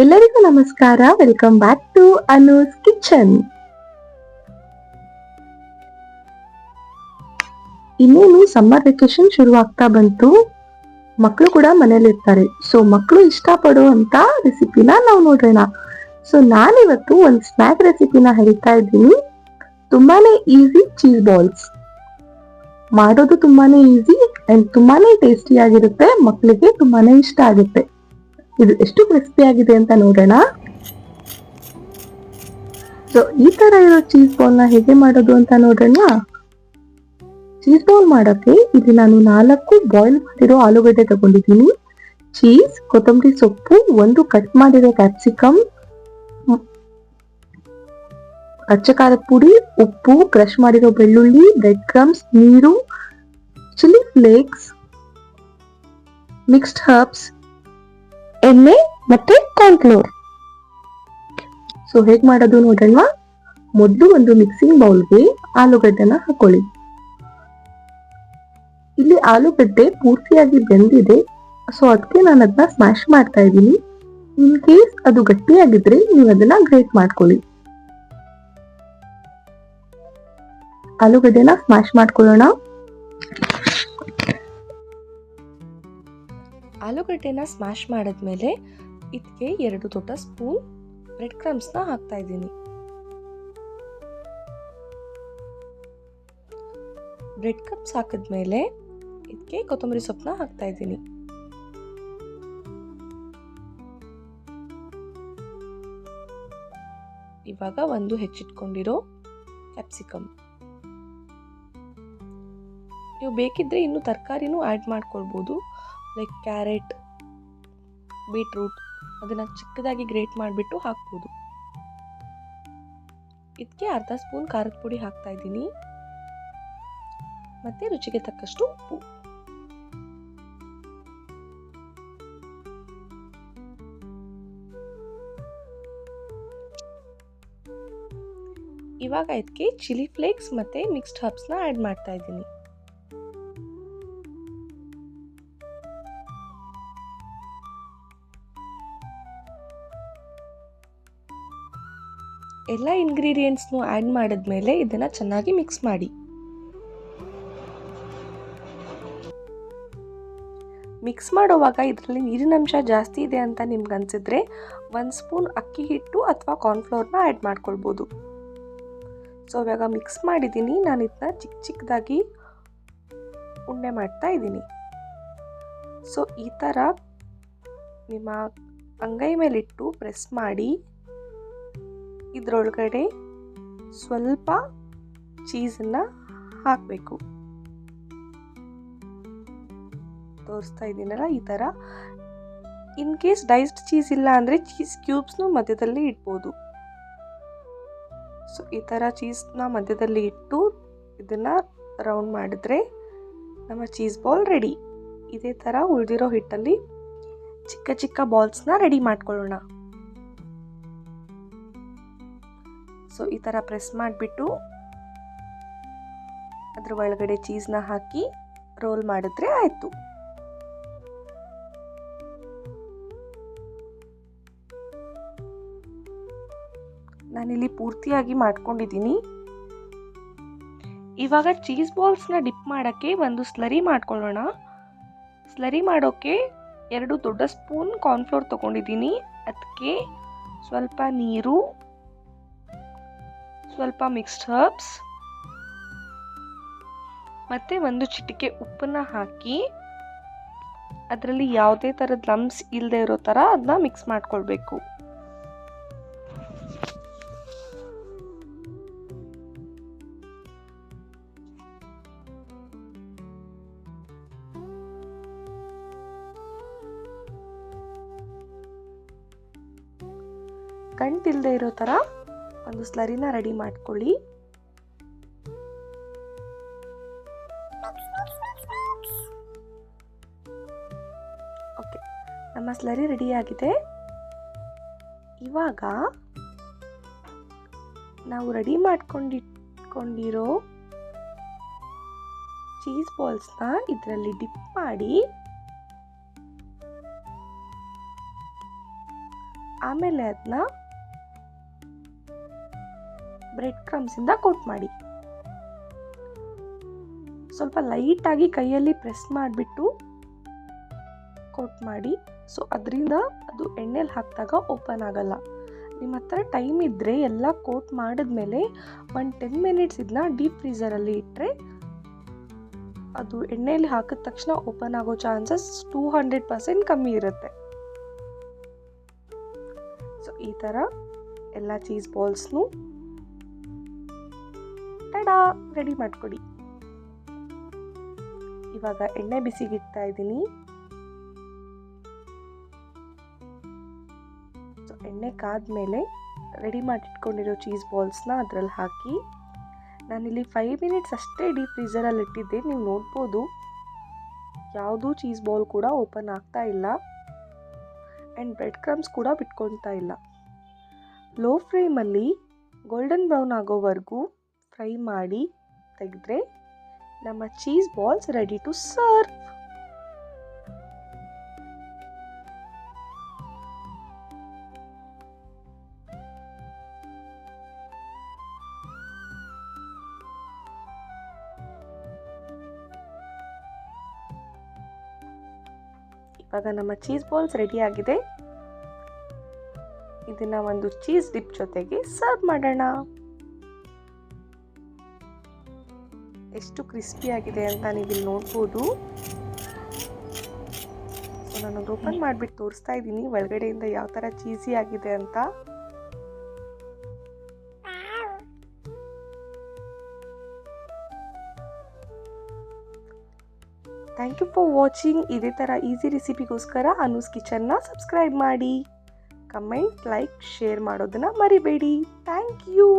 ಎಲ್ಲರಿಗೂ ನಮಸ್ಕಾರ. Welcome back to Anu's kitchen ಇನ್ನೇನು ಸಮ್ಮರ್ ವೆಕೇಶನ್ ಶುರು ಆಗ್ತಾ ಬಂತು. ಮಕ್ಕಳು ಕೂಡ ಮನೇಲಿರ್ತಾರೆ ಸೊ ಮಕ್ಕಳು ಇಷ್ಟಪಡುವಂತ ರೆಸಿಪಿನ ನಾವು ನೋಡೋಣ ಸೊ ನಾನಿವತ್ತು ಒಂದು ಸ್ನ್ಯಾಕ್ ರೆಸಿಪಿನ ಹೇಳ್ತಾ ಇದ್ದೀನಿ. ತುಂಬಾನೇ ಈಸಿ ಚೀಸ್ ಬಾಲ್ಸ್ ಮಾಡೋದು ತುಂಬಾನೇ ಈಸಿ ಅಂಡ್ ತುಂಬಾನೇ ಟೇಸ್ಟಿ ಆಗಿರುತ್ತೆ. ಮಕ್ಕಳಿಗೆ ತುಂಬಾನೇ ಇಷ್ಟ ಆಗುತ್ತೆ. ಇದು ಎಷ್ಟು ಕ್ರಿಸ್ಪಿ ಆಗಿದೆ ಅಂತ ನೋಡೋಣ. ಸೊ ಈ ತರ ಇರೋ ಚೀಸ್ ಬಾಲ್ನ ಹೇಗೆ ಮಾಡೋದು ಅಂತ ನೋಡೋಣ. ಚೀಸ್ ಬೌಲ್ ಮಾಡೋಕೆ ಇಲ್ಲಿ ನಾನು ನಾಲ್ಕು ಬಾಯ್ಲ್ ಮಾಡಿರೋ ಆಲೂಗಡ್ಡೆ ತಗೊಂಡಿದ್ದೀನಿ. ಚೀಸ್ ಕೊತ್ತಂಬರಿ ಸೊಪ್ಪು, ಒಂದು ಕಟ್ ಮಾಡಿರೋ ಕ್ಯಾಪ್ಸಿಕಮ್ ಅಚ್ಚ ಪುಡಿ ಉಪ್ಪು ಕ್ರಶ್ ಮಾಡಿರೋ ಬೆಳ್ಳುಳ್ಳಿ ಬ್ರೆಡ್ ಕ್ರಮ್ಸ್ ನೀರು ಚಿಲ್ಲಿ ಫ್ಲೇಕ್ಸ್ ಮಿಕ್ಸ್ಡ್ ಹರ್ಬ್ಸ್ ಎಣ್ಣೆ ಮತ್ತೆ ಕಾರ್ನ್ಫ್ಲೋರ್ ಸೊ ಹೇಗ್ ಮಾಡೋದು ನೋಡೋಣ ಮೊದಲು ಒಂದು ಮಿಕ್ಸಿಂಗ್ ಬೌಲ್ಗೆ ಆಲೂಗಡ್ಡೆನ ಹಾಕೊಳ್ಳಿ. ಇಲ್ಲಿ ಆಲೂಗಡ್ಡೆ ಪೂರ್ತಿಯಾಗಿ ಬೆಂದಿದೆ. ಸೊ ಅದಕ್ಕೆ ನಾನು ಅದನ್ನ ಸ್ಮ್ಯಾಶ್ ಮಾಡ್ತಾ ಇದ್ದೀನಿ. ಇನ್ ಕೇಸ್ ಅದು ಗಟ್ಟಿಯಾಗಿದ್ರೆ ನೀವು ಅದನ್ನ ಗ್ರೇಟ್ ಮಾಡ್ಕೊಳ್ಳಿ. ಆಲೂಗಡ್ಡೆನ ಸ್ಮ್ಯಾಶ್ ಮಾಡ್ಕೊಳ್ಳೋಣ. ಆಲೂಗಡ್ಡೆನ ಸ್ಮ್ಯಾಶ್ ಮಾಡಿದ್ಮೇಲೆ ಇದಕ್ಕೆ ಎರಡು ದೊಡ್ಡ ಸ್ಪೂನ್ ಬ್ರೆಡ್ ಕ್ರಮ್ಸ್ನ ಹಾಕ್ತಾ ಇದ್ದೀನಿ. ಬ್ರೆಡ್ ಕ್ರಮ್ಸ್ ಹಾಕಿದ್ಮೇಲೆ ಇದಕ್ಕೆ ಕೊತ್ತಂಬರಿ ಸೊಪ್ಪನ್ನ ಹಾಕ್ತಾ ಇದ್ದೀನಿ. ಇವಾಗ ಒಂದು ಹೆಚ್ಚಿಟ್ಕೊಂಡಿರೋ ಕ್ಯಾಪ್ಸಿಕಮ್ ನೀವು ಬೇಕಿದ್ರೆ ಇನ್ನು ತರಕಾರಿನೂ ಆ್ಯಡ್ ಮಾಡ್ಕೊಳ್ಬೋದು. ಲೈಕ್ ಕ್ಯಾರೆಟ್ ಬೀಟ್ರೂಟ್ ಅದನ್ನು ಚಿಕ್ಕದಾಗಿ ಗ್ರೇಟ್ ಮಾಡಿಬಿಟ್ಟು ಹಾಕ್ಬೋದು. ಇದಕ್ಕೆ ಅರ್ಧ ಸ್ಪೂನ್ ಖಾರದ ಪುಡಿ ಹಾಕ್ತಾ ಇದ್ದೀನಿ. ಮತ್ತು ರುಚಿಗೆ ತಕ್ಕಷ್ಟು ಉಪ್ಪು. ಇವಾಗ ಇದಕ್ಕೆ ಚಿಲ್ಲಿ ಫ್ಲೇಕ್ಸ್ ಮತ್ತು ಮಿಕ್ಸ್ಡ್ ಹರ್ಬ್ಸ್ನ ಆ್ಯಡ್ ಮಾಡ್ತಾ ಇದ್ದೀನಿ. ಎಲ್ಲ ಇಂಗ್ರೀಡಿಯೆಂಟ್ಸ್ನು ಆ್ಯಡ್ ಮಾಡಿದ್ಮೇಲೆ ಇದನ್ನು ಚೆನ್ನಾಗಿ ಮಿಕ್ಸ್ ಮಾಡಿ. ಮಿಕ್ಸ್ ಮಾಡುವಾಗ ಇದರಲ್ಲಿ ನೀರಿನಂಶ ಜಾಸ್ತಿ ಇದೆ ಅಂತ ನಿಮ್ಗೆ ಅನಿಸಿದ್ರೆ ಒಂದು ಸ್ಪೂನ್ ಅಕ್ಕಿ ಹಿಟ್ಟು ಅಥವಾ ಕಾರ್ನ್ಫ್ಲೋರ್ನ ಆ್ಯಡ್ ಮಾಡ್ಕೊಳ್ಬೋದು. ಸೊ ಇವಾಗ ಮಿಕ್ಸ್ ಮಾಡಿದ್ದೀನಿ. ನಾನು ಇದನ್ನ ಚಿಕ್ಕ ಚಿಕ್ಕದಾಗಿ ಉಂಡೆ ಮಾಡ್ತಾ ಇದ್ದೀನಿ. ಸೊ ಈ ಥರ ನಿಮ್ಮ ಅಂಗೈ ಮೇಲಿಟ್ಟು ಪ್ರೆಸ್ ಮಾಡಿ. ಇದರೊಳಗಡೆ ಸ್ವಲ್ಪ ಚೀಸನ್ನು ಹಾಕಬೇಕು. ತೋರಿಸ್ತಾ ಇದ್ದೀನಲ್ಲ ಈ ಥರ. ಇನ್ ಕೇಸ್ ಡೈಸ್ಡ್ ಚೀಸ್ ಇಲ್ಲ ಅಂದರೆ ಚೀಸ್ ಕ್ಯೂಬ್ಸ್ನು ಮಧ್ಯದಲ್ಲಿ ಇಡ್ಬೋದು. ಸೊ, ಈ ಥರ ಚೀಸ್ನ ಮಧ್ಯದಲ್ಲಿ ಇಟ್ಟು ಇದನ್ನು ರೌಂಡ್ ಮಾಡಿದ್ರೆ ನಮ್ಮ ಚೀಸ್ ಬಾಲ್ ರೆಡಿ. ಇದೇ ಥರ ಉಳಿದಿರೋ ಹಿಟ್ಟಲ್ಲಿ ಚಿಕ್ಕ ಚಿಕ್ಕ ಬಾಲ್ಸ್ನ ರೆಡಿ ಮಾಡ್ಕೊಳ್ಳೋಣ. ಸೊ ಈ ಥರ ಪ್ರೆಸ್ ಮಾಡಿಬಿಟ್ಟು ಅದ್ರ ಒಳಗಡೆ ಚೀಸ್ನ ಹಾಕಿ ರೋಲ್ ಮಾಡಿದ್ರೆ ಆಯಿತು. ನಾನಿಲ್ಲಿ ಪೂರ್ತಿಯಾಗಿ ಮಾಡ್ಕೊಂಡಿದ್ದೀನಿ. ಇವಾಗ ಚೀಸ್ ಬಾಲ್ಸ್ನ ಡಿಪ್ ಮಾಡೋಕ್ಕೆ ಒಂದು ಸ್ಲರಿ ಮಾಡ್ಕೊಳ್ಳೋಣ. ಸ್ಲರಿ ಮಾಡೋಕ್ಕೆ ಎರಡು ದೊಡ್ಡ ಸ್ಪೂನ್ ಕಾರ್ನ್ಫ್ಲೋರ್ ತೊಗೊಂಡಿದ್ದೀನಿ. ಅದಕ್ಕೆ ಸ್ವಲ್ಪ ನೀರು ಸ್ವಲ್ಪ ಮಿಕ್ಸ್ಡ್ ಹರ್ಬ್ಸ್ ಮತ್ತು ಒಂದು ಚಿಟಿಕೆ ಉಪ್ಪನ್ನು ಹಾಕಿ ಅದರಲ್ಲಿ ಯಾವುದೇ ಥರದ ಲಮ್ಸ್ ಇಲ್ಲದೆ ಇರೋ ಥರ ಅದನ್ನ ಮಿಕ್ಸ್ ಮಾಡ್ಕೊಳ್ಬೇಕು. ಗಂಟಿಲ್ಲದೆ ಇರೋ ಥರ ಒಂದು ಸ್ಲರಿನ ರೆಡಿ ಮಾಡ್ಕೊಳ್ಳಿ. ಓಕೆ, ನಮ್ಮ ಸ್ಲರಿ ರೆಡಿ ಆಗಿದೆ. ಇವಾಗ ನಾವು ರೆಡಿ ಮಾಡ್ಕೊಂಡಿಟ್ಕೊಂಡಿರೋ ಚೀಸ್ ಬಾಲ್ಸ್ನ ಇದರಲ್ಲಿ ಡಿಪ್ ಮಾಡಿ, ಆಮೇಲೆ ಅದನ್ನ ಬ್ರೆಡ್ ಕ್ರಮ್ಸಿಂದ ಕೋಟ್ ಮಾಡಿ. ಸ್ವಲ್ಪ ಲೈಟಾಗಿ ಕೈಯಲ್ಲಿ ಪ್ರೆಸ್ ಮಾಡಿಬಿಟ್ಟು ಕೋಟ್ ಮಾಡಿ. ಸೊ ಅದರಿಂದ ಅದು ಎಣ್ಣೆಲಿ ಹಾಕಿದಾಗ ಓಪನ್ ಆಗಲ್ಲ. ನಿಮ್ಮ ಹತ್ರ ಟೈಮ್ ಇದ್ದರೆ ಎಲ್ಲ ಕೋಟ್ ಮಾಡಿದ್ಮೇಲೆ ಒನ್ ಟೆನ್ ಮಿನಿಟ್ಸ್ ಇದನ್ನ ಡೀಪ್ ಫ್ರೀಸರಲ್ಲಿ ಇಟ್ಟರೆ ಅದು ಎಣ್ಣೆಯಲ್ಲಿ ಹಾಕಿದ ತಕ್ಷಣ ಓಪನ್ ಆಗೋ ಚಾನ್ಸಸ್ ಟೂ ಹಂಡ್ರೆಡ್ ಪರ್ಸೆಂಟ್ ಕಮ್ಮಿ ಇರುತ್ತೆ. ಸೊ ಈ ಥರ ಎಲ್ಲ ಚೀಸ್ ಬಾಲ್ಸ್ನು ಟಡಾ ರೆಡಿ ಮಾಡ್ಕೊಡಿ. ಇವಾಗ ಎಣ್ಣೆ ಬಿಸಿಗಿಡ್ತಾ ಇದ್ದೀನಿ. ಸೊ ಎಣ್ಣೆ ಕಾದ್ಮೇಲೆ ರೆಡಿ ಮಾಡಿಟ್ಕೊಂಡಿರೋ ಚೀಸ್ ಬಾಲ್ಸ್ನ ಅದರಲ್ಲಿ ಹಾಕಿ, ನಾನಿಲ್ಲಿ ಫೈವ್ ಮಿನಿಟ್ಸ್ ಅಷ್ಟೇ ಡೀಪ್ ಫ್ರೀಸರಲ್ಲಿ ಇಟ್ಟಿದ್ದೆ. ನೀವು ನೋಡ್ಬೋದು. ಯಾವುದೂ ಚೀಸ್ ಬಾಲ್ ಕೂಡ ಓಪನ್ ಆಗ್ತಾ ಇಲ್ಲ. ಆ್ಯಂಡ್ ಬ್ರೆಡ್ ಕ್ರಮ್ಸ್ ಕೂಡ ಬಿಟ್ಕೊಳ್ತಾ ಇಲ್ಲ. ಲೋ ಫ್ಲೇಮಲ್ಲಿ ಗೋಲ್ಡನ್ ಬ್ರೌನ್ ಆಗೋವರೆಗೂ ಫ್ರೈ ಮಾಡಿ ತೆಗೆದ್ರೆ ನಮ್ಮ cheese balls ready to serve ಇವಾಗ ನಮ್ಮ ಚೀಸ್ ಬಾಲ್ಸ್ ರೆಡಿ ಆಗಿದೆ. ಇದನ್ನ ಒಂದು ಚೀಸ್ ಡಿಪ್ ಜೊತೆಗೆ ಸರ್ವ್ ಮಾಡೋಣ. ಎಷ್ಟು ಕ್ರಿಸ್ಪಿ ಆಗಿದೆ ಅಂತ ನೀವು ಇಲ್ಲಿ ನೋಡ್ಬೋದು. ಸೊ ನಾನು ಅದು ಓಪನ್ ಮಾಡಿಬಿಟ್ಟು ತೋರಿಸ್ತಾ ಇದ್ದೀನಿ ಒಳಗಡೆಯಿಂದ ಯಾವ ಥರ ಚೀಸಿ ಆಗಿದೆ ಅಂತ. ಥ್ಯಾಂಕ್ ಯು ಫಾರ್ ವಾಚಿಂಗ್ ಇದೇ ಥರ ಈಸಿ ರೆಸಿಪಿಗೋಸ್ಕರ ಅನೂಸ್ ಕಿಚನ್ನ ಸಬ್ಸ್ಕ್ರೈಬ್ ಮಾಡಿ. ಕಮೆಂಟ್ ಲೈಕ್ ಶೇರ್ ಮಾಡೋದನ್ನು ಮರಿಬೇಡಿ. Thank you